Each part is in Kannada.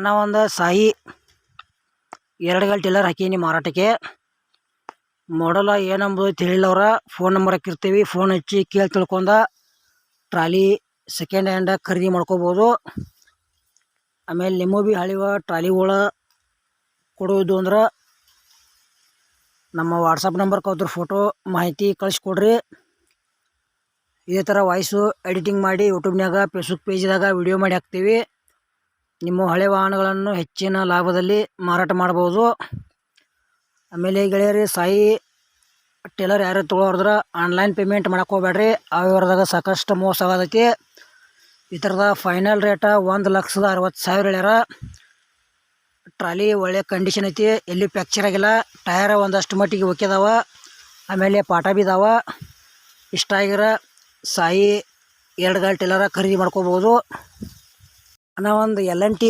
ಅಣ್ಣ ಒಂದು ಸಾಯಿ ಎರಡು ಗಾಲ್ ಟಿಲ್ಲರ್ ಹಾಕೀನಿ ಮಾರಾಟಕ್ಕೆ. ಮಾಡಲ ಏನಂಬುದು ತಿಳಿಲ್ಲವ್ರ ಫೋನ್ ನಂಬರ್ ಹಾಕಿರ್ತೀವಿ ಫೋನ್ ಹಚ್ಚಿ ಕೇಳಿ ತಿಳ್ಕೊಂಡ ಟ್ರಾಲಿ ಸೆಕೆಂಡ್ ಹ್ಯಾಂಡ್ ಖರೀದಿ ಮಾಡ್ಕೋಬೋದು. ಆಮೇಲೆ ನಿಮ್ಮ ಬಿ ಹಳಿವ ಟ್ರಾಲಿಗಳ ಕೊಡೋದು ಅಂದ್ರೆ ನಮ್ಮ ವಾಟ್ಸಪ್ ನಂಬರ್ ಅದ್ರ ಫೋಟೋ ಮಾಹಿತಿ ಕಳಿಸ್ಕೊಡ್ರಿ. ಇದೇ ಥರ ವಾಯ್ಸು ಎಡಿಟಿಂಗ್ ಮಾಡಿ ಯೂಟ್ಯೂಬ್ನಾಗ ಫೇಸ್ಬುಕ್ ಪೇಜ್ದಾಗ ವಿಡಿಯೋ ಮಾಡಿ ಹಾಕ್ತೀವಿ. ನಿಮ್ಮ ಹಳೆ ವಾಹನಗಳನ್ನು ಹೆಚ್ಚಿನ ಲಾಭದಲ್ಲಿ ಮಾರಾಟ ಮಾಡ್ಬೋದು. ಆಮೇಲೆ ಗೆಳೆಯರಿ, ಸಾಯಿ ಟೇಲರ್ ಯಾರು ತೊಗೊಳೋದ್ರ ಆನ್ಲೈನ್ ಪೇಮೆಂಟ್ ಮಾಡಕ್ಕೆ ಹೋಗ್ಬೇಡ್ರಿ. ಆ ವಿವರದಾಗ ಸಾಕಷ್ಟು ಮೋಸ ಆಗೋದಕ್ಕೆ ಈ ಥರದ ಫೈನಲ್ ರೇಟ ಒಂದು ಲಕ್ಷದ ಅರವತ್ತು ಸಾವಿರ ಹೇಳ್ಯಾರ. ಟ್ರಾಲಿ ಒಳ್ಳೆ ಕಂಡೀಷನ್ ಐತಿ, ಎಲ್ಲಿ ಫ್ಯಾಕ್ಚರ್ ಆಗಿಲ್ಲ ಟಯರ್ ಒಂದಷ್ಟು ಮಟ್ಟಿಗೆ ಒಕ್ಕಿದಾವ ಆಮೇಲೆ ಪಾಠ ಬಿ ಇದಾವ ಇಷ್ಟ ಆಗಿರ ಸಾಯಿ ಎರಡು ಗಾಲ್ ಟೇಲರ ಖರೀದಿ ಮಾಡ್ಕೋಬೋದು. ನಾ ಒಂದು ಎಲ್ ಎನ್ ಟಿ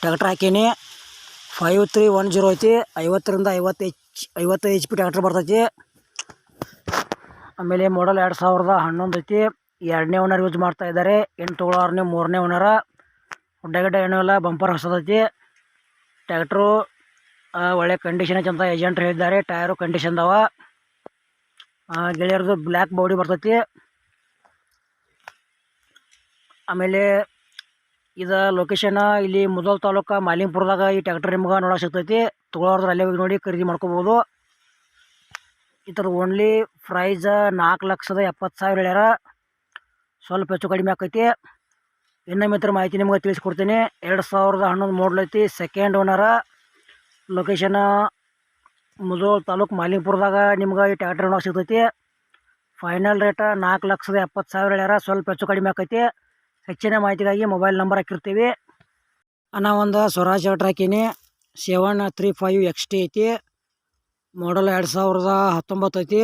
ಟ್ರ್ಯಾಕ್ಟರ್ ಹಾಕೀನಿ. ಫೈವ್ ತ್ರೀ ಒನ್ ಜೀರೋ ಐತಿ. ಐವತ್ತರಿಂದ ಐವತ್ತು ಎಚ್ ಐವತ್ತು ಎಚ್ ಪಿ ಟ್ರ್ಯಾಕ್ಟರ್ ಬರ್ತೈತಿ. ಆಮೇಲೆ ಮಾಡಲ್ ಎರಡು ಸಾವಿರದ ಹನ್ನೊಂದು ಐತಿ. ಎರಡನೇ ಓನರ್ ಯೂಸ್ ಮಾಡ್ತಾ ಇದ್ದಾರೆ ಎಂಟು ಆರನೇ ಮೂರನೇ ಓನರ ಗುಡ್ಡಗಡ್ಡ ಏನೂ ಇಲ್ಲ ಬಂಪರ್ ಹೊಸದೈತಿ. ಟ್ಯಾಕ್ಟ್ರು ಒಳ್ಳೆ ಕಂಡೀಷನ್ ಐತಿ ಅಂತ ಏಜೆಂಟ್ ಹೇಳಿದ್ದಾರೆ. ಟಯರು ಕಂಡೀಷನ್ ಅದಾವ. ಗೆಳೆಯರದು ಬ್ಲ್ಯಾಕ್ ಬಾಡಿ ಬರ್ತೈತಿ. ಆಮೇಲೆ ಇದು ಲೊಕೇಶನ್ ಇಲ್ಲಿ ಮುದೋಲ್ ತಾಲೂಕು ಮಾಲಿಂಗ್ಪುರದಾಗ ಈ ಟ್ಯಾಕ್ಟರ್ ನಿಮ್ಗೆ ನೋಡಕ್ಕೆ ಸಿಗ್ತೈತಿ. ತೊಗೊಳೋದ್ರ ಅಲ್ಲೇ ಹೋಗಿ ನೋಡಿ ಖರೀದಿ ಮಾಡ್ಕೋಬೋದು. ಥರ ಓನ್ಲಿ ಪ್ರೈಸ್ ನಾಲ್ಕು ಲಕ್ಷದ ಎಪ್ಪತ್ತು ಸಾವಿರ ಹೇಳ್ಯಾರ. ಸ್ವಲ್ಪ ಹೆಚ್ಚು ಕಡಿಮೆ ಆಕೈತಿ. ಇನ್ನ ಮಿತ್ರ ಮಾಹಿತಿ ನಿಮ್ಗೆ ತಿಳಿಸ್ಕೊಡ್ತೀನಿ. ಎರಡು ಸಾವಿರದ ಹನ್ನೊಂದು ಮಾಡಲ್ ಐತಿ ಸೆಕೆಂಡ್ ಓನರ ಲೊಕೇಶನ್ ಮುದೋಳ್ ತಾಲೂಕು ಮಾಲಿಂಗ್ಪುರದಾಗ ನಿಮ್ಗೆ ಈ ಟ್ಯಾಕ್ಟರ್ ನೋಡೋಕೆ ಸಿಗ್ತೈತಿ. ಫೈನಲ್ ರೇಟ ನಾಲ್ಕು ಲಕ್ಷದ ಎಪ್ಪತ್ತು ಸಾವಿರ ಹೇಳ್ಯಾರ. ಸ್ವಲ್ಪ ಹೆಚ್ಚು ಕಡಿಮೆ ಆಕೈತಿ. ಹೆಚ್ಚಿನ ಮಾಹಿತಿಗಾಗಿ ಮೊಬೈಲ್ ನಂಬರ್ ಹಾಕಿರ್ತೀವಿ. ಅನ್ನ ಒಂದು Swaraj tractor ಹಾಕೀನಿ. Seven three five X T ಐತಿ. ಮಾಡಲ್ ಎರಡು ಸಾವಿರದ ಹತ್ತೊಂಬತ್ತು ಐತಿ.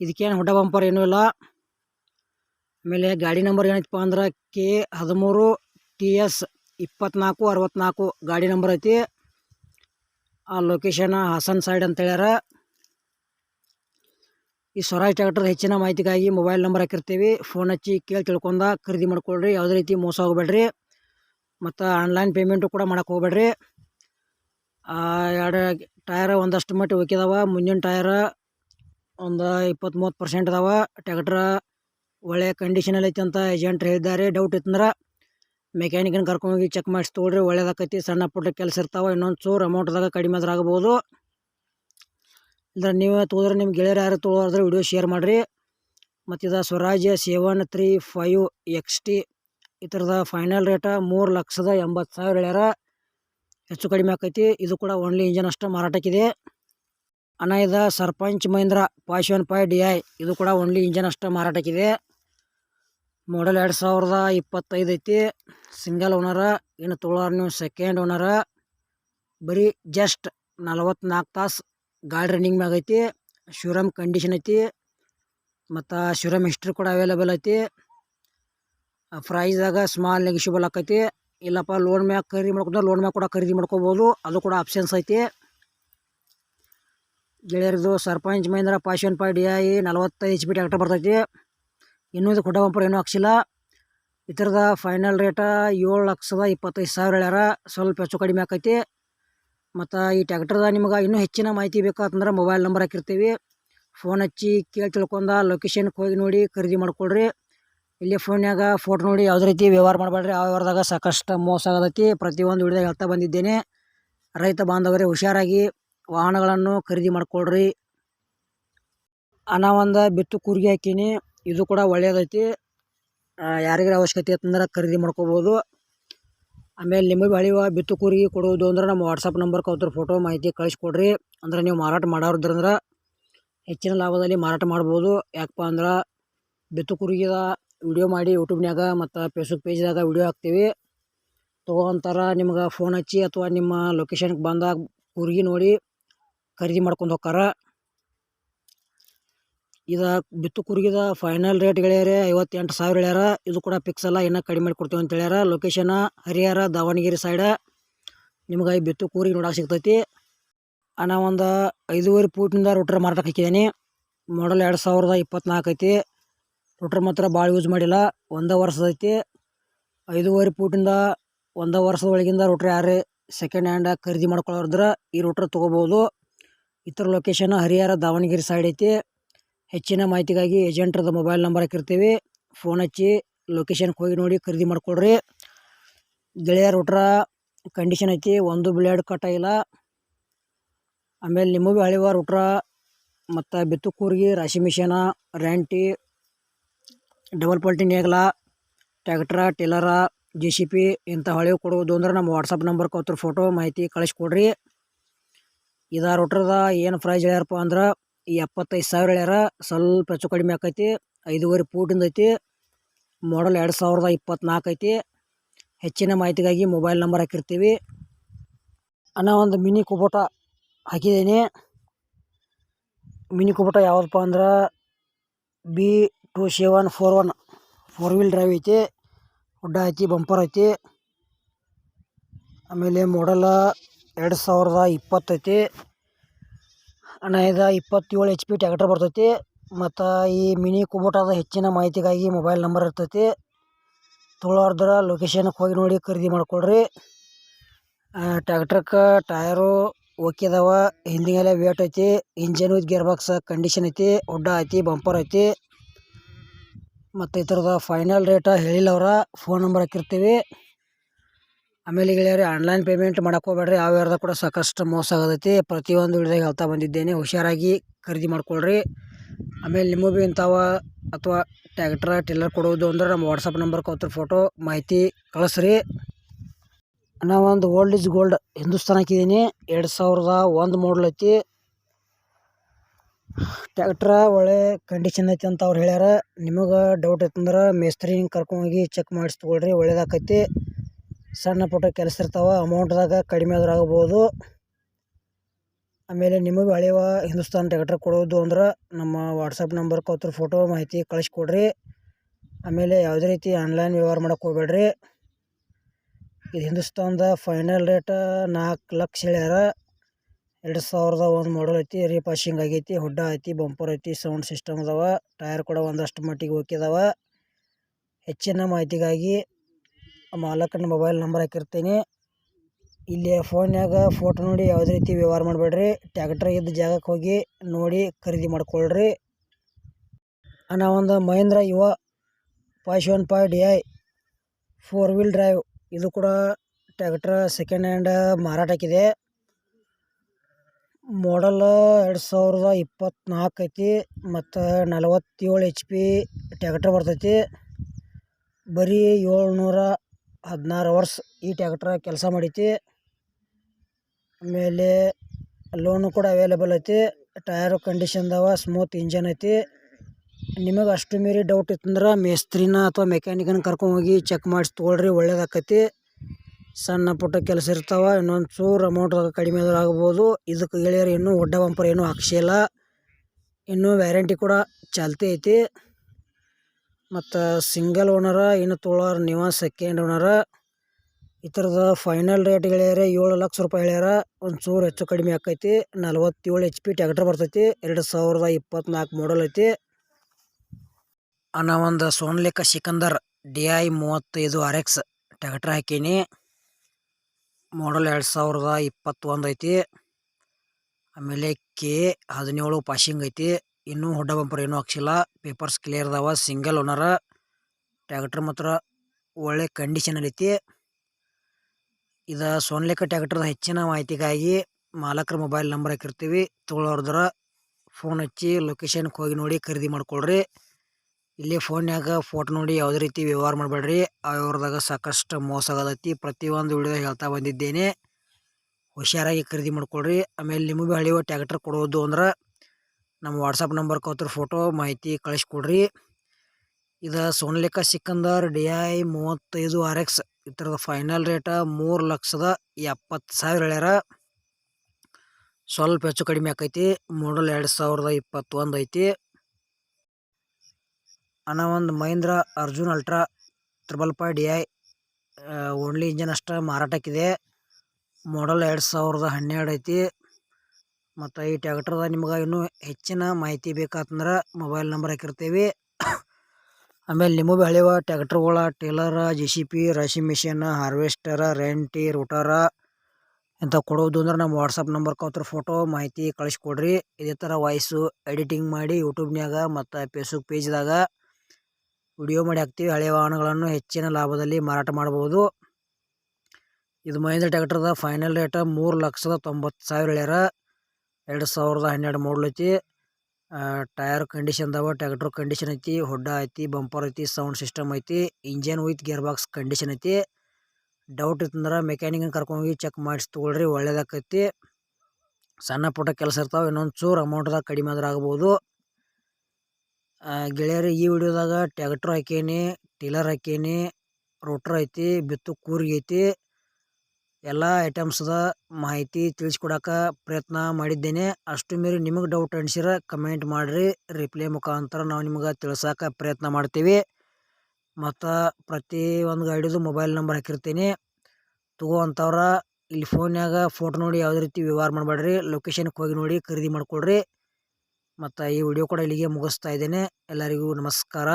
ಇದಕ್ಕೇನು ಹುಡ್ಡ ಬಂಪರ್ ಏನೂ ಇಲ್ಲ. ಆಮೇಲೆ ಗಾಡಿ ನಂಬರ್ ಏನೈತಪ್ಪ ಅಂದ್ರೆ ಕೆ ಹದಿಮೂರು ಟಿ ಎಸ್ ಇಪ್ಪತ್ನಾಲ್ಕು ಅರವತ್ತ್ನಾಲ್ಕು ಗಾಡಿ ನಂಬರ್ ಐತಿ. ಆ ಲೊಕೇಶನ್ ಹಾಸನ್ ಸೈಡ್ ಅಂತ ಹೇಳ್ಯಾರ. ಈ ಸ್ವರಾಜ್ ಟ್ರ್ಯಾಕ್ಟರ್ ಹೆಚ್ಚಿನ ಮಾಹಿತಿಗಾಗಿ ಮೊಬೈಲ್ ನಂಬರ್ ಹಾಕಿರ್ತೀವಿ. ಫೋನ್ ಹಚ್ಚಿ ಕೇಳಿ ತಿಳ್ಕೊಂಡ ಖರೀದಿ ಮಾಡ್ಕೊಳ್ರಿ. ಯಾವುದೇ ರೀತಿ ಮೋಸ ಹೋಗಬೇಡ್ರಿ ಮತ್ತು ಆನ್ಲೈನ್ ಪೇಮೆಂಟು ಕೂಡ ಮಾಡೋಕೆ ಹೋಗ್ಬೇಡ್ರಿ. ಎರಡು ಟಯರ್ ಒಂದಷ್ಟು ಮಟ್ಟ ಒಕ್ಕಿದಾವ ಮುಂದಿನ ಟಯರ ಒಂದು ಇಪ್ಪತ್ತು ಮೂವತ್ತು ಪರ್ಸೆಂಟ್ ಅದಾವ. ಟ್ಯಾಕ್ಟ್ರ ಒಳ್ಳೆಯ ಕಂಡೀಷನಲ್ಲಿ ಐತಿ ಅಂತ ಏಜೆಂಟ್ ಹೇಳಿದ್ದಾರೆ. ಡೌಟ್ ಇತ್ತಂದ್ರೆ ಮೆಕ್ಯಾನಿಕನ್ ಕರ್ಕೊಂಡೋಗಿ ಚೆಕ್ ಮಾಡಿಸಿ ತೊಗೊಳ್ರಿ. ಸಣ್ಣ ಪುಟ್ಟ ಕೆಲಸ ಇರ್ತಾವೆ. ಇನ್ನೊಂದು ಚೂರು ಅಮೌಂಟ್ದಾಗ ಕಡಿಮೆ ಆದ್ರೆ ಆಗ್ಬೋದು ಇಲ್ಲ ನೀವು ತೊಗೊಂಡ್ರೆ ನಿಮ್ಮ ಗೆಳೆಯರು ಯಾರು ತೊಗೊಳೋದ್ರೆ ವಿಡಿಯೋ ಶೇರ್ ಮಾಡಿರಿ. ಮತ್ತು ಇದು Swaraj seven three five X T ಈ ಥರದ ಫೈನಲ್ ರೇಟ ಮೂರು ಲಕ್ಷದ ಎಂಬತ್ತು ಸಾವಿರ ಹೇಳ್ಯಾರ. ಹೆಚ್ಚು ಕಡಿಮೆ ಆಕೈತಿ, ಇದು ಕೂಡ ಓನ್ಲಿ ಇಂಜನ್ ಅಷ್ಟೇ ಮಾರಾಟಕ್ಕಿದೆ ಅಣ್ಣ, ಇದು ಸರ್ಪಂಚ್ ಮಹೀಂದ್ರ ಪಾಶ್ ಸೆವೆನ್ ಡಿ ಐ, ಇದು ಕೂಡ ಓನ್ಲಿ ಇಂಜನ್ ಅಷ್ಟೇ ಮಾರಾಟಕ್ಕಿದೆ ಮಾಡಲ್ ಎರಡು ಸಾವಿರದ ಇಪ್ಪತ್ತೈದು ಐತಿ ಸಿಂಗಲ್ ಓನರ ಇನ್ನು ತೊಗೊಳೋರು ನೀವು ಸೆಕೆಂಡ್ ಓನರ ಬರೀ ಜಸ್ಟ್ ನಲವತ್ತ್ನಾಲ್ಕು ತಾಸು ಗಾಡಿ ರನ್ನಿಂಗ್ ಮ್ಯಾಗ ಐತಿ ಶೋರೂಮ್ ಕಂಡೀಷನ್ ಐತಿ, ಮತ್ತು ಶೋರೂಮ್ ಹಿಸ್ಟ್ರಿ ಕೂಡ ಅವೈಲೇಬಲ್ ಐತಿ. ಪ್ರೈಸ್ದಾಗ ಸ್ಮಾಲ್ ನೆಗಿಷಿಬಲ್ ಆಕೈತಿ. ಇಲ್ಲಪ್ಪ ಲೋನ್ ಮ್ಯಾಗ ಖರೀದಿ ಮಾಡ್ಕೊಂಡ್ರೆ ಲೋನ್ ಮ್ಯಾಗ ಕೂಡ ಖರೀದಿ ಮಾಡ್ಕೋಬೋದು. ಅದು ಕೂಡ ಆಪ್ಷನ್ಸ್ ಐತಿ. ಗೆಳೆಯರದು ಸರ್ಪಂಚ್ ಮಹೇಂದ್ರ ಪಾಶನ್ ಪೈ ಡಿ ಐ ನಲವತ್ತೈದು ಎಚ್ ಪಿ ಟ್ಯಾಕ್ಟರ್ ಬರ್ತೈತಿ. ಇನ್ನೂ ಇದು ಕೊಟ್ಟ ಬಂಪರ್ ಏನೂ ಹಾಕ್ಸಿಲ್ಲ. ಈ ಥರದ ಫೈನಲ್ ರೇಟ ಏಳು ಲಕ್ಷದ ಇಪ್ಪತ್ತೈದು ಸಾವಿರ ಹೇಳ್ಯಾರ. ಸ್ವಲ್ಪ ಹೆಚ್ಚು ಕಡಿಮೆ ಆಕೈತಿ. ಮತ್ತು ಈ ಟ್ಯಾಕ್ಟರ್ದಾಗ ನಿಮ್ಗೆ ಇನ್ನೂ ಹೆಚ್ಚಿನ ಮಾಹಿತಿ ಬೇಕಾತಂದ್ರೆ ಮೊಬೈಲ್ ನಂಬರ್ ಹಾಕಿರ್ತೀವಿ. ಫೋನ್ ಹಚ್ಚಿ ಕೇಳಿ ತಿಳ್ಕೊಂಡ ಲೊಕೇಶನ್ಗೆ ಹೋಗಿ ನೋಡಿ ಖರೀದಿ ಮಾಡ್ಕೊಳ್ರಿ. ಇಲ್ಲಿ ಫೋನ್ಯಾಗ ಫೋಟೋ ನೋಡಿ ಯಾವುದೇ ರೀತಿ ವ್ಯವಹಾರ ಮಾಡಬೇಡ್ರಿ. ಆ ವ್ಯವಹಾರದಾಗ ಸಾಕಷ್ಟು ಮೋಸ ಆಗತೈತಿ. ಪ್ರತಿಯೊಂದು ವಿಡಿಯೋದಾಗ ಹೇಳ್ತಾ ಬಂದಿದ್ದೇನೆ. ರೈತ ಬಾಂಧವರೇ ಹುಷಾರಾಗಿ ವಾಹನಗಳನ್ನು ಖರೀದಿ ಮಾಡ್ಕೊಳ್ರಿ. ಅನಾವಂದ ಬಿತ್ತು ಕೂರ್ಗಿ ಹಾಕೀನಿ. ಇದು ಕೂಡ ಒಳ್ಳೆಯದೈತಿ ಯಾರಿಗಾರ ಅವಶ್ಯಕತೆ ಇತ್ತಂದ್ರೆ ಖರೀದಿ ಮಾಡ್ಕೋಬೋದು. ಆಮೇಲೆ ನಿಮಗೆ ಬೆಳೆಯುವ ಬಿತ್ತು ಕೂರಿಗೆ ಕೊಡುವುದು ಅಂದ್ರೆ ನಮ್ಮ ವಾಟ್ಸಪ್ ನಂಬರ್ ಅವ್ರ ಫೋಟೋ ಮಾಹಿತಿ ಕಳಿಸ್ಕೊಡ್ರಿ. ಅಂದ್ರೆ ನೀವು ಮಾರಾಟ ಮಾಡೋದ್ರಂದ್ರೆ ಹೆಚ್ಚಿನ ಲಾಭದಲ್ಲಿ ಮಾರಾಟ ಮಾಡ್ಬೋದು. ಯಾಕಪ್ಪ ಅಂದ್ರೆ ಬಿತ್ತು ಕೂರಿಗಿದ ವಿಡಿಯೋ ಮಾಡಿ ಯೂಟ್ಯೂಬ್ನಾಗ ಮತ್ತು ಫೇಸ್ಬುಕ್ ಪೇಜ್ದಾಗ ವಿಡಿಯೋ ಹಾಕ್ತೀವಿ. ತೊಗೊಂತಾರ ನಿಮ್ಗೆ ಫೋನ್ ಹಚ್ಚಿ ಅಥವಾ ನಿಮ್ಮ ಲೊಕೇಶನ್ಗೆ ಬಂದಾಗ ಕೂರ್ಗಿ ನೋಡಿ ಖರೀದಿ ಮಾಡ್ಕೊಂಡು ಹೋಕ್ಕಾರ. ಇದು ಬಿತ್ತು ಕೂರ್ಗಿದ ಫೈನಲ್ ರೇಟ್ ಗೆಳೆಯರೆ, ಐವತ್ತೆಂಟು ಸಾವಿರ ಹೇಳ್ಯಾರ ಇದು ಕೂಡ ಫಿಕ್ಸ್ ಅಲ್ಲ, ಇನ್ನೂ ಕಡಿಮೆ ಮಾಡಿ ಅಂತ ಹೇಳ್ಯಾರ. ಲೊಕೇಶನ್ ಹರಿಹರ, ದಾವಣಗೆರೆ ಸೈಡ ನಿಮ್ಗೆ ಈ ಬಿತ್ತು ಕೂರಿಗೆ ನೋಡಕ್ಕೆ ಸಿಗ್ತೈತಿ. ನಾ ಒಂದು ಐದೂವರೆ ಫೂಟಿಂದ ರೋಟ್ರ್ ಮಾರಾಟಕ್ಕೆ ಹಾಕಿದ್ದೀನಿ ಮಾಡಲ್ ಎರಡು ಸಾವಿರದ ಇಪ್ಪತ್ನಾಲ್ಕು ಐತಿ. ರೋಟ್ರ್ ಮಾತ್ರ ಭಾಳ ಯೂಸ್ ಮಾಡಿಲ್ಲ, ಒಂದೇ ವರ್ಷದ ಐತಿ. ಐದೂವರೆ ಫೂಟಿಂದ ಒಂದೇ ವರ್ಷದ ಒಳಗಿಂದ ರೂಟ್ರ್ ಯಾರೇ ಸೆಕೆಂಡ್ ಹ್ಯಾಂಡ್ ಖರೀದಿ ಮಾಡ್ಕೊಳ್ಳೋರಿದ್ರೆ ಈ ರೂಟ್ರ್ ತೊಗೋಬೋದು. ಇತರ ಲೊಕೇಶನ್ ಹರಿಹರ, ದಾವಣಗೆರೆ ಸೈಡ್ ಐತಿ. ಹೆಚ್ಚಿನ ಮಾಹಿತಿಗಾಗಿ ಏಜೆಂಟ್ರದ ಮೊಬೈಲ್ ನಂಬರ್ ಹಾಕಿರ್ತೀವಿ. ಫೋನ್ ಹಚ್ಚಿ ಲೊಕೇಶನ್ಗೆ ಹೋಗಿ ನೋಡಿ ಖರೀದಿ ಮಾಡ್ಕೊಳ್ರಿ ಗೆಳೆಯ ರೂಟ್ರ ಕಂಡೀಷನ್ ಐತಿ, ಒಂದು ಬ್ಲೇಡ್ ಕಟ್ ಆಗಿಲ್ಲ ಆಮೇಲೆ ನಿಮಗೂ ಹಳಿವ ರೂಟ್ರ ಮತ್ತು ಕೂರ್ಗಿ ರಾಶಿ ಮಿಷನ, ರ್ಯಾಂಟಿ, ಡಬಲ್ ಪಲ್ಟಿ ನೇಗ್ಲ, ಟ್ಯಾಕ್ಟ್ರ, ಟೇಲರ ಜೆ ಸಿ ಪಿ ಇಂಥ ಹಳೆವು ಕೊಡುವುದು ಅಂದ್ರೆ ನಮ್ಮ ವಾಟ್ಸಪ್ ನಂಬರ್ ಕೊತ್ರ ಫೋಟೋ ಮಾಹಿತಿ ಕಳಿಸ್ಕೊಡ್ರಿ ಇದು ರೂಟ್ರದ ಏನು ಪ್ರೈಸ್ ಹೇಳ್ಯಾರಪ್ಪ ಅಂದ್ರೆ ಎಪ್ಪತ್ತೈದು ಸಾವಿರ ಹೇಳ್ಯಾರ, ಸ್ವಲ್ಪ ಹೆಚ್ಚು ಕಡಿಮೆ ಆಕೈತಿ, ಐದುವರೆ ಫೂಟಿಂದ ಐತಿ ಮಾಡಲ್ ಎರಡು ಸಾವಿರದ ಇಪ್ಪತ್ತ್ನಾಲ್ಕು ಐತಿ. ಹೆಚ್ಚಿನ ಮಾಹಿತಿಗಾಗಿ ಮೊಬೈಲ್ ನಂಬರ್ ಹಾಕಿರ್ತೀವಿ. ಅಣ್ಣ, ಒಂದು ಮಿನಿ ಕುಬೋಟ ಹಾಕಿದ್ದೀನಿ. ಮಿನಿ ಕುಬೋಟ ಯಾವುದಪ್ಪ ಅಂದ್ರೆ B two seven four one four wheel drive ಐತಿ, ಉಡ್ಡ ಐತಿ ಬಂಪರ್ ಐತಿ. ಆಮೇಲೆ ಮಾಡಲ ಎರಡು ಸಾವಿರದ ಇಪ್ಪತ್ತೈತಿ. ಅಣ್ಣ ಇಪ್ಪತ್ತೇಳು ಎಚ್ ಪಿ ಟ್ಯಾಕ್ಟರ್ ಬರ್ತೈತಿ. ಮತ್ತು ಈ ಮಿನಿ ಕುಬೋಟಾದ ಹೆಚ್ಚಿನ ಮಾಹಿತಿಗಾಗಿ ಮೊಬೈಲ್ ನಂಬರ್ ಇರ್ತೈತಿ. ತೊಗೊಳೋರ್ದ್ರ ಲೊಕೇಶನ್ಗೆ ಹೋಗಿ ನೋಡಿ ಖರೀದಿ ಮಾಡ್ಕೊಳ್ರಿ. ಟ್ಯಾಕ್ಟ್ರಕ್ಕೆ ಟಯರು ಓಕೆ ಅದಾವ. ಹಿಂದಿಗೆಲ್ಲ ವೇಟ್ ಐತಿ. Engine with gear box condition ಐತಿ. ಹುಡ್ಡ ಐತಿ ಬಂಪರ್ ಐತಿ. ಮತ್ತು ಈ ಥರದ ಫೈನಲ್ ರೇಟ ಹೇಳಿಲ್ಲ ಅವ್ರ. ಫೋನ್ ನಂಬರ್ ಹಾಕಿರ್ತೀವಿ. ಆಮೇಲೆ ಗೆಳೆಯರು ಆನ್ಲೈನ್ ಪೇಮೆಂಟ್ ಮಾಡಕ್ಕೆ ಹೋಗ್ಬೇಡ್ರಿ, ಯಾವ ಕೂಡ ಸಾಕಷ್ಟು ಮೋಸ ಆಗತೈತಿ. ಪ್ರತಿಯೊಂದು ವಿಡಿಯೋದಾಗ ಹೇಳ್ತಾ ಬಂದಿದ್ದೇನೆ, ಹುಷಾರಾಗಿ ಖರೀದಿ ಮಾಡ್ಕೊಳ್ರಿ. ಆಮೇಲೆ ನಿಮಗೂ ಭೀ ಇಂಥವ ಅಥವಾ ಟ್ಯಾಕ್ಟ್ರ ಟಿಲ್ಲರ್ ಕೊಡೋದು ಅಂದ್ರೆ ನಮ್ಮ ವಾಟ್ಸಪ್ ನಂಬರ್ ಕೊತ್ತರ ಫೋಟೋ ಮಾಹಿತಿ ಕಳಿಸ್ರಿ. ಒಂದು ಓಲ್ಡ್ ಇಸ್ ಗೋಲ್ಡ್ ಹಿಂದೂಸ್ತಾನ್ ಹಾಕಿದ್ದೀನಿ ಎರಡು ಸಾವಿರದ ಒಂದು ಮಾಡಲ್ ಐತಿ. ಟ್ಯಾಕ್ಟ್ರ ಒಳ್ಳೆ ಕಂಡೀಷನ್ ಐತಿ ಅಂತ ಅವ್ರು ಹೇಳ್ಯಾರ. ನಿಮಗೆ ಡೌಟ್ ಐತಂದ್ರೆ ಮೇಸ್ತ್ರಿ ಕರ್ಕೊಂಡೋಗಿ ಚೆಕ್ ಮಾಡಿಸಿ ತೊಗೊಳ್ರಿ ಒಳ್ಳೇದಾಕೈತಿ. ಸಣ್ಣ ಪುಟ್ಟ ಕೆಲಸ ಇರ್ತಾವ ಅಮೌಂಟ್ದಾಗ ಕಡಿಮೆ ಆದ್ರೂ ಆಗ್ಬೋದು. ಆಮೇಲೆ ನಿಮಗೆ ಹಳೆಯ ಹಿಂದೂಸ್ತಾನ್ ಟ್ರ್ಯಾಕ್ಟರ್ ಕೊಡೋದು ಅಂದ್ರೆ ನಮ್ಮ ವಾಟ್ಸಪ್ ನಂಬರ್ ಅವ್ರ ಫೋಟೋ ಮಾಹಿತಿ ಕಳಿಸ್ಕೊಡ್ರಿ. ಆಮೇಲೆ ಯಾವುದೇ ರೀತಿ ಆನ್ಲೈನ್ ವ್ಯವಹಾರ ಮಾಡಕ್ಕೆ ಹೋಗ್ಬೇಡ್ರಿ. ಇದು ಹಿಂದೂಸ್ತಾನ್ದ ಫೈನಲ್ ರೇಟ್ ನಾಲ್ಕು ಲಕ್ಷ ಹೇಳ್ಯಾರ. ಎರಡು ಸಾವಿರದ ಒಂದು ಮಾಡಲ್ ಐತಿ ರೀಪಾಶಿಂಗ್ ಆಗೈತಿ, ಹುಡ್ಡ ಐತಿ ಬಂಪರ್ ಐತಿ ಸೌಂಡ್ ಸಿಸ್ಟಮ್ ಅದಾವ ಟೈರ್ ಕೂಡ ಒಂದಷ್ಟು ಮಟ್ಟಿಗೆ ಹೋಗಿದಾವ ಹೆಚ್ಚಿನ ಮಾಹಿತಿಗಾಗಿ ಮಾಲಕನ ಮೊಬೈಲ್ ನಂಬರ್ ಹಾಕಿರ್ತೀನಿ. ಇಲ್ಲಿ ಫೋನ್ಯಾಗ ಫೋಟೋ ನೋಡಿ ಯಾವುದೇ ರೀತಿ ವ್ಯವಹಾರ ಮಾಡಬೇಡ್ರಿ. ಟ್ಯಾಕ್ಟ್ರ್ ಇದ್ದ ಜಾಗಕ್ಕೆ ಹೋಗಿ ನೋಡಿ ಖರೀದಿ ಮಾಡ್ಕೊಳ್ರಿ. ಅಣ್ಣ, ಒಂದು Mahindra Yuvo five seven five D I four wheel drive ಇದು ಕೂಡ ಟ್ಯಾಕ್ಟ್ರ್ ಸೆಕೆಂಡ್ ಹ್ಯಾಂಡ್ ಮಾರಾಟಕ್ಕಿದೆ ಮಾಡಲ್ ಎರಡು ಸಾವಿರದ ಇಪ್ಪತ್ತ್ನಾಲ್ಕು ಐತಿ ಮತ್ತು ನಲವತ್ತೇಳು ಎಚ್ ಪಿ ಟ್ಯಾಕ್ಟ್ರ್ ಬರ್ತೈತಿ. ಬರೀ ಏಳ್ನೂರ ಹದಿನಾರು ವರ್ಷ ಈ ಟ್ಯಾಕ್ಟ್ರ ಕೆಲಸ ಮಾಡೈತಿ. ಆಮೇಲೆ ಲೋನು ಕೂಡ ಅವೈಲೇಬಲ್ ಐತಿ. ಟಯರು ಕಂಡೀಷನ್ ಅದಾವ ಸ್ಮೂತ್ ಇಂಜನ್ ಐತಿ. ನಿಮಗೆ ಅಷ್ಟು ಮೀರಿ ಡೌಟ್ ಇತ್ತಂದ್ರೆ ಮೇಸ್ತ್ರಿನ ಅಥವಾ ಮೆಕ್ಯಾನಿಕನ ಕರ್ಕೊಂಡೋಗಿ ಚೆಕ್ ಮಾಡಿಸಿ ತೊಗೊಳ್ರಿ, ಒಳ್ಳೇದಾಕತಿ. ಸಣ್ಣ ಪುಟ್ಟ ಕೆಲಸ ಇರ್ತಾವ, ಇನ್ನೊಂದು ಚೂರು ಅಮೌಂಟ್ ಕಡಿಮೆ ಆದ್ರೂ ಆಗ್ಬೋದು. ಇದಕ್ಕೆ ಗೆಳೆಯರು ಇನ್ನೂ ಒಡ್ಡ ಬಂಪರ್ ಏನೂ ಹಾಕ್ಸಿಲ್ಲ ಇನ್ನೂ ವ್ಯಾರಂಟಿ ಕೂಡ ಚಾಲ್ತಿ ಐತಿ. ಮತ್ತು ಸಿಂಗಲ್ ಓನರ ಇನ್ನು ತೊಗೊಳೋರು ನೀವು ಸೆಕೆಂಡ್ ಓನರ ಈ ಥರದ ಫೈನಲ್ ರೇಟ್ ಹೇಳ್ಯಾರ ಏಳು ಲಕ್ಷ ರೂಪಾಯಿ ಹೇಳ್ಯಾರ ಒಂಚೂರು ಚೂರು ಹೆಚ್ಚು ಕಡಿಮೆ ಆಕೈತಿ. ನಲ್ವತ್ತೇಳು ಎಚ್ ಪಿ ಟ್ಯಾಕ್ಟರ್ ಬರ್ತೈತಿ. ಎರಡು ಸಾವಿರದ ಇಪ್ಪತ್ತ್ನಾಲ್ಕು ಮಾಡಲ್ ಐತಿ. ಅನ್ನ ಒಂದು ಸೋನ್ಲಿಕ ಸಿಕಂದರ್ ಡಿ ಐ ಮೂವತ್ತೈದು ಆರ್ ಎಕ್ಸ್ ಟ್ಯಾಕ್ಟರ್ ಹಾಕೀನಿ. ಮಾಡಲ್ ಎರಡು ಸಾವಿರದ ಇಪ್ಪತ್ತೊಂದು ಐತಿ. ಆಮೇಲೆ ಕೆ ಹದಿನೇಳು ಪಾಶಿಂಗ್ ಐತಿ. ಇನ್ನೂ ಹೊಡ್ಡ ಬಂಪರ್ ಏನೂ ಹಾಕ್ಸಿಲ್ಲ. ಪೇಪರ್ಸ್ ಕ್ಲಿಯರ್ ಅದಾವ, ಸಿಂಗಲ್ ಓನರ. ಟ್ಯಾಕ್ಟ್ರ್ ಮಾತ್ರ ಒಳ್ಳೆ ಕಂಡೀಷನಲ್ಲಿ ಐತಿ. ಇದು ಸೋನ್ಲೇಕ ಟ್ಯಾಕ್ಟ್ರದ ಹೆಚ್ಚಿನ ಮಾಹಿತಿಗಾಗಿ ಮಾಲಕರ ಮೊಬೈಲ್ ನಂಬರ್ ಹಾಕಿರ್ತೀವಿ. ತೊಗೊಳೋರ್ದ್ರ ಫೋನ್ ಹಚ್ಚಿ ಲೊಕೇಶನ್ಗೆ ಹೋಗಿ ನೋಡಿ ಖರೀದಿ ಮಾಡ್ಕೊಳ್ರಿ. ಇಲ್ಲಿ ಫೋನ್ಯಾಗ ಫೋಟೋ ನೋಡಿ ಯಾವುದೇ ರೀತಿ ವ್ಯವಹಾರ ಮಾಡಬೇಡ್ರಿ. ಆ ವ್ಯವಹಾರದಾಗ ಸಾಕಷ್ಟು ಮೋಸ ಆಗದೈತಿ. ಪ್ರತಿಯೊಂದು ವಿಡಿಯೋ ಹೇಳ್ತಾ ಬಂದಿದ್ದೇನೆ. ಹುಷಾರಾಗಿ ಖರೀದಿ ಮಾಡ್ಕೊಳ್ರಿ. ಆಮೇಲೆ ನಿಮಗೆ ಹಳೆಯ ಟ್ಯಾಕ್ಟರ್ ಕೊಡೋದು ಅಂದ್ರೆ ನಮ್ಮ ವಾಟ್ಸಪ್ ನಂಬರ್ ಕೊತ್ರ ಫೋಟೋ ಮಾಹಿತಿ ಕಳಿಸ್ಕೊಡ್ರಿ. ಇದು ಸೋನ್ಲಿಕ ಸಿಕಂದರ್ ಡಿ ಐ ಮೂವತ್ತೈದು ಆರ್ ಎಕ್ಸ್ ಥರದ ಫೈನಲ್ ರೇಟ ಮೂರು ಲಕ್ಷದ ಎಪ್ಪತ್ತು ಸಾವಿರ ಹೇಳ್ಯಾರ. ಸ್ವಲ್ಪ ಹೆಚ್ಚು ಕಡಿಮೆ ಆಕೈತಿ ಮಾಡಲ್ ಎರಡು ಸಾವಿರದ ಇಪ್ಪತ್ತೊಂದು ಐತಿ. ಅನ್ನ ಒಂದು Mahindra Arjun ultra triple five D I only engine ಅಷ್ಟೇ ಮಾರಾಟಕ್ಕಿದೆ. ಮಾಡಲ್ ಎರಡು ಸಾವಿರದ ಹನ್ನೆರಡು ಐತಿ. ಮತ್ತು ಈ ಟ್ಯಾಕ್ಟರ್ದಾಗ ನಿಮ್ಗೆ ಇನ್ನೂ ಹೆಚ್ಚಿನ ಮಾಹಿತಿ ಬೇಕಾತಂದ್ರೆ ಮೊಬೈಲ್ ನಂಬರ್ ಹಾಕಿರ್ತೀವಿ. ಆಮೇಲೆ ನಿಮಗೆ ಭೀ ಹಳೆವ ಟ್ಯಾಕ್ಟರ್ಗಳ ಟೇಲರ ಜೆ ಸಿ ಪಿ ರಾಶಿ ಮಿಷಿನ್ ಹಾರ್ವೆಸ್ಟರ ರೆಂಟಿ ರೂಟರ ಇಂಥ ಕೊಡೋದು ಅಂದ್ರೆ ನಮ್ಮ ವಾಟ್ಸಪ್ ನಂಬರ್ ಅವ್ರ ಫೋಟೋ ಮಾಹಿತಿ ಕಳಿಸ್ಕೊಡ್ರಿ. ಇದೇ ಥರ ವಾಯ್ಸು ಎಡಿಟಿಂಗ್ ಮಾಡಿ ಯೂಟ್ಯೂಬ್ನ್ಯಾಗ ಮತ್ತು ಫೇಸ್ಬುಕ್ ಪೇಜ್ದಾಗ ವಿಡಿಯೋ ಮಾಡಿ ಹಾಕ್ತೀವಿ. ಹಳೆಯ ವಾಹನಗಳನ್ನು ಹೆಚ್ಚಿನ ಲಾಭದಲ್ಲಿ ಮಾರಾಟ ಮಾಡ್ಬೋದು. ಇದು ಮಹೇಂದ್ರ ಟ್ಯಾಕ್ಟರ್ದ ಫೈನಲ್ ರೇಟ ಮೂರು ಲಕ್ಷದ ತೊಂಬತ್ತು ಸಾವಿರ ಹೇಳ್ಯಾರ. ಎರಡು ಸಾವಿರದ ಹನ್ನೆರಡು ಮಾಡಲ್ ಐತಿ. ಟೈರ್ ಕಂಡೀಷನ್ ಅದಾವ ಟ್ರ್ಯಾಕ್ಟರ್ ಕಂಡೀಷನ್ ಐತಿ ಹೊಡ್ಡ ಐತಿ ಬಂಪರ್ ಐತಿ ಸೌಂಡ್ ಸಿಸ್ಟಮ್ ಐತಿ engine with gear box condition ಐತಿ. ಡೌಟ್ ಇತ್ತಂದ್ರೆ ಕರ್ಕೊಂಡು ಹೋಗಿ ಚೆಕ್ ಮಾಡಿಸಿ ತೊಗೊಳ್ರಿ, ಒಳ್ಳೇದಾಕೈತಿ. ಸಣ್ಣ ಪುಟ್ಟ ಕೆಲಸ ಇರ್ತಾವೆ ಇನ್ನೊಂದು ಚೂರು ಅಮೌಂಟ್ದಾಗ ಕಡಿಮೆ ಆದ್ರೆ ಆಗ್ಬೋದು. ಗೆಳೆಯರು, ಈ ವಿಡಿಯೋದಾಗ ಟ್ಯಾಕ್ಟ್ರ್ ಹಾಕೀನಿ ಟೀಲರ್ ಹಾಕೀನಿ ರೋಟ್ರ್ ಐತಿ, ಬಿತ್ತು ಕೂರಿಗೆ ಐತಿ. ಎಲ್ಲ ಐಟಮ್ಸ್ದ ಮಾಹಿತಿ ತಿಳಿಸ್ಕೊಡಕ ಪ್ರಯತ್ನ ಮಾಡಿದ್ದೇನೆ. ಅಷ್ಟು ಮೀರಿ ನಿಮಗೆ ಡೌಟ್ ಅನ್ಸಿರ ಕಮೆಂಟ್ ಮಾಡಿರಿ. ರಿಪ್ಲೈ ಮುಖಾಂತರ ನಾವು ನಿಮ್ಗೆ ತಿಳಿಸೋಕೆ ಪ್ರಯತ್ನ ಮಾಡ್ತೀವಿ. ಮತ್ತು ಪ್ರತಿ ಒಂದು ಗಾಡಿದು ಮೊಬೈಲ್ ನಂಬರ್ ಹಾಕಿರ್ತೀನಿ. ತಗೋವಂಥವ್ರ ಇಲ್ಲಿ ಫೋನ್ಯಾಗ ಫೋಟೋ ನೋಡಿ ಯಾವುದೇ ರೀತಿ ವ್ಯವಹಾರ ಮಾಡಬೇಡ್ರಿ ಲೊಕೇಶನ್ಗೆ ಹೋಗಿ ನೋಡಿ ಖರೀದಿ ಮಾಡಿಕೊಡ್ರಿ. ಮತ್ತು ಈ ವಿಡಿಯೋ ಕೂಡ ಇಲ್ಲಿಗೆ ಮುಗಿಸ್ತಾ ಇದ್ದೇನೆ. ಎಲ್ಲರಿಗೂ ನಮಸ್ಕಾರ.